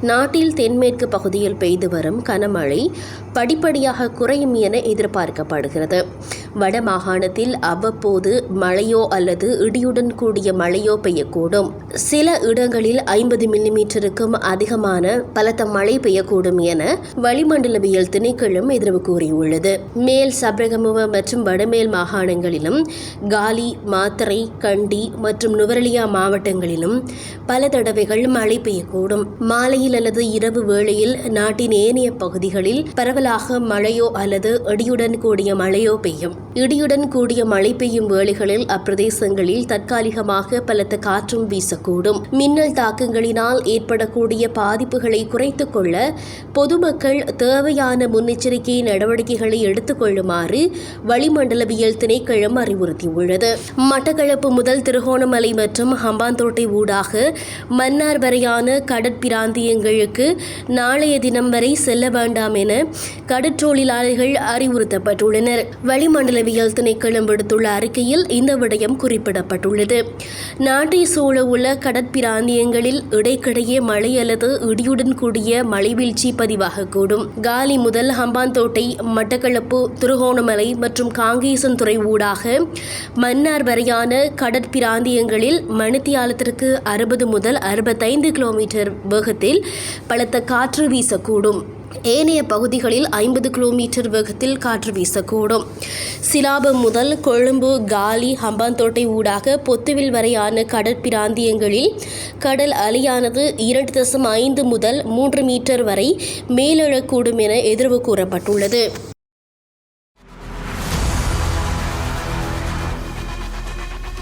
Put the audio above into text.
நாட்டில் தென்மேற்கு பகுதியில் பெய்து வரும் கனமழை படிப்படியாக குறையும் என எதிர்பார்க்கப்படுகிறது. வடமாகாணத்தில் அவ்வப்போது மழையோ அல்லது இடியுடன் கூடிய மழையோ பெய்யக்கூடும். சில இடங்களில் ஐம்பது மில்லிமீட்டருக்கும் அதிகமான பலத்த மழை பெய்யக்கூடும் என வளிமண்டலவியல் திணைக்களம் எதிர்வு கூறியுள்ளது. மேல் சபரகமுவ மற்றும் வடமேல் மாகாணங்களிலும் காலி மாத்தறை கண்டி மற்றும் நுவரலியா மாவட்டங்களிலும் பல தடவைகள் மழை பெய்யக்கூடும். மாலையில் அல்லது இரவு வேளையில் நாட்டின் ஏனைய பகுதிகளில் பரவலாக மழையோ அல்லது இடியுடன் கூடிய மழையோ பெய்யும். இடியுடன் கூடிய மழை பெய்யும் வேளைகளில் அப்பிரதேசங்களில் தற்காலிகமாக பலத்த காற்றும் வீசக்கூடும். மின்னல் தாக்கங்களினால் ஏற்படக்கூடிய பாதிப்புகளை குறைத்துக் கொள்ள பொதுமக்கள் தேவையான முன்னெச்சரிக்கை நடவடிக்கைகளை எடுத்துக் கொள்ளுமாறு வளிமண்டலவியல் திணைக்களம் அறிவுறுத்தியுள்ளது. மட்டக்களப்பு முதல் திருகோணமலை மற்றும் ஹம்பாந்தோட்டை ஊடாக மன்னார் வரையான கடற்பிராந்தியங்களுக்கு நாளைய தினம் வரை செல்ல வேண்டாம் என கடற்றொழிலாளர்கள் அறிவுறுத்தப்பட்டுள்ளனர். வளிமண்டல வளிமண்டலவியல் திணைக்களம் விடுத்துள்ள அறிக்கையில் இந்த விடயம் குறிப்பிடப்பட்டுள்ளது. நாட்டை சூழ உள்ள கடற்பிராந்தியங்களில் இடைக்கிடையே மழை அல்லது இடியுடன் கூடிய மழைவீழ்ச்சி பதிவாகக்கூடும். காலி முதல் ஹம்பாந்தோட்டை மட்டக்களப்பு திருகோணமலை மற்றும் காங்கேசன் துறை ஊடாக மன்னார் வரையான கடற்பிராந்தியங்களில் மணித்தியாலத்திற்கு அறுபது முதல் அறுபத்தைந்து கிலோமீட்டர் வேகத்தில் பலத்த காற்று வீசக்கூடும். ஏனைய பகுதிகளில் ஐம்பது கிலோமீட்டர் வேகத்தில் காற்று வீசக்கூடும். சிலாபம் முதல் கொழும்பு காலி ஹம்பாந்தோட்டை ஊடாக பொத்துவில் வரையான கடற்பிராந்தியங்களில் கடல் அலையானது இரண்டு தசம் ஐந்து முதல் மூன்று மீட்டர் வரை மேலெழக்கூடும் என எதிர்வு கூறப்பட்டுள்ளது.